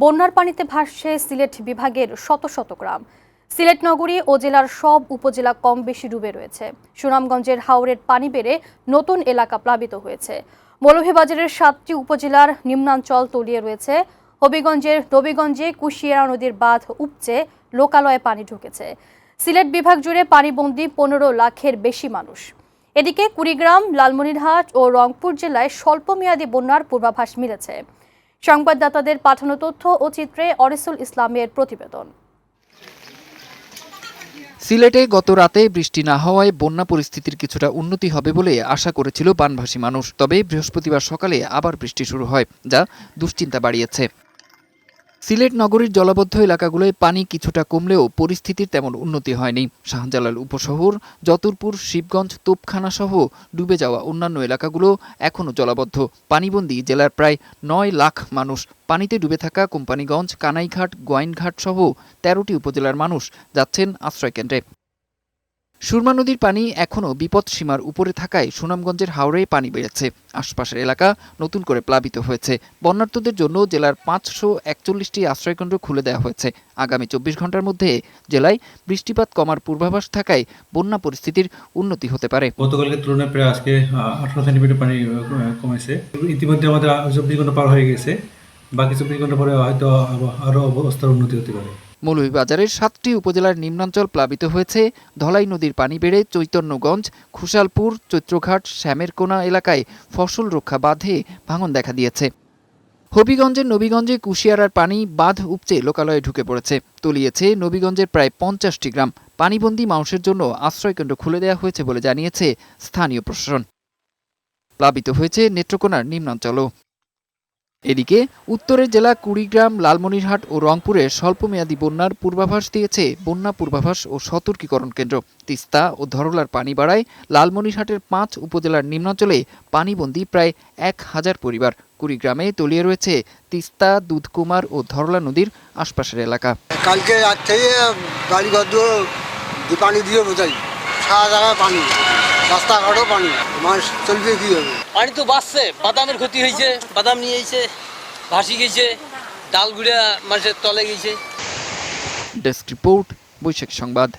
বন্যার পানিতে ভাসছে সিলেট বিভাগের শত শত গ্রাম। সিলেট নগরী ও জেলার সব উপজেলা কম বেশি ডুবে রয়েছে। সুনামগঞ্জের হাওরের পানি বেড়ে নতুন এলাকা প্লাবিত হয়েছে। মৌলভীবাজারের সাতটি উপজেলার নিম্নাঞ্চল তলিয়ে রয়েছে। হবিগঞ্জের নবীগঞ্জে কুশিয়ারা নদীর বাঁধ উপচে লোকালয়ে পানি ঢুকেছে। সিলেট বিভাগ জুড়ে পানিবন্দী পনেরো লাখের বেশি মানুষ। এদিকে কুড়িগ্রাম, লালমনিরহাট ও রংপুর জেলায় স্বল্পমেয়াদী বন্যার পূর্বাভাস মিলেছে। সংবাদদাতাদের পাঠানো তথ্য ও চিত্রে অরিসুল ইসলামের প্রতিবেদন। সিলেটে গত রাতে বৃষ্টি না হওয়ায় বন্যা পরিস্থিতির কিছুটা উন্নতি হবে বলে আশা করেছিল বানভাসী মানুষ। তবে বৃহস্পতিবার সকালে আবার বৃষ্টি শুরু হয়, যা দুশ্চিন্তা বাড়িয়েছে। সিলেট নগরীর জলাবদ্ধ এলাকাগুলোয় পানি কিছুটা কমলেও পরিস্থিতির তেমন উন্নতি হয়নি। শাহজালাল উপশহর, যতুরপুর, শিবগঞ্জ তোপখানা সহ ডুবে যাওয়া অন্যান্য এলাকাগুলো এখনও জলাবদ্ধ। পানিবন্দী জেলার প্রায় নয় লাখ মানুষ পানিতে ডুবে থাকা কোম্পানিগঞ্জ, কানাইঘাট, গোয়াইনঘাট সহ তেরোটি উপজেলার মানুষ যাচ্ছেন আশ্রয়কেন্দ্রে। সুরমা নদীর পানি এখনও বিপদ সীমার উপরে থাকায় সুনামগঞ্জের হাওড়ে পানি বেড়েছে। আশপাশের এলাকা নতুন করে প্লাবিত হয়েছে। বন্যার্থদের জন্য জেলার পাঁচশো একচল্লিশটি আশ্রয়কেন্দ্র খুলে দেওয়া হয়েছে। আগামী চব্বিশ ঘণ্টার মধ্যে জেলায় বৃষ্টিপাত কমার পূর্বাভাস থাকায় বন্যা পরিস্থিতির উন্নতি হতে পারে। গতকালকের তুলনায় প্রায় আজকে আঠারো সেন্টিমিটার পানি কমেছে। ইতিমধ্যে আমাদের চব্বিশ ঘণ্টা পার হয়ে গেছে। বাকি চব্বিশ ঘণ্টা পরে হয়তো আবার- আরও অবস্থার উন্নতি হতে পারে। মৌলভীবাজারের সাতটি উপজেলার নিম্নাঞ্চল প্লাবিত হয়েছে। ধলাই নদীর পানি বেড়ে চৈতন্যগঞ্জ, খুশালপুর, চৈত্রঘাট, শ্যামেরকোনা এলাকায় ফসল রক্ষা বাঁধে ভাঙন দেখা দিয়েছে। হবিগঞ্জের নবীগঞ্জে কুশিয়ারার পানি বাঁধ উপচে লোকালয়ে ঢুকে পড়েছে। তলিয়েছে নবীগঞ্জের প্রায় পঞ্চাশটি গ্রাম। পানিবন্দী মানুষের জন্য আশ্রয়কেন্দ্র খুলে দেওয়া হয়েছে বলে জানিয়েছে স্থানীয় প্রশাসন। প্লাবিত হয়েছে নেত্রকোনার নিম্নাঞ্চলও। এদিকে, উত্তরের জেলা কুড়িগ্রাম, লালমনিরহাট ও রংপুরে স্বল্পমেয়াদী বন্যার পূর্বাভাস দিয়েছে বন্যা পূর্বাভাস ও সতর্কীকরণ কেন্দ্র। তিস্তা ও ধরলার পানি বাড়ায় লালমনিরহাটের পাঁচ উপজেলার নিম্নাঞ্চলে পানিবন্দী প্রায় এক হাজার পরিবার। কুড়িগ্রামে তলিয়ে রয়েছে তিস্তা, দুধকুমার ও ধরলা নদীর আশপাশের এলাকা। কালকে পানি দিয়ে বোঝাই। সারা জায়গায় পানি। রাস্তাঘাটও পানি। মানুষ চলবে হবে পানি তো বাঁচছে, বাদামের ক্ষতি হয়েছে, বাদাম নিয়ে এসে ভাসি গেছে, ডাল গুড়া মানুষের তলে গেছে। ডেস্ক রিপোর্ট, বৈশাখ সংবাদ।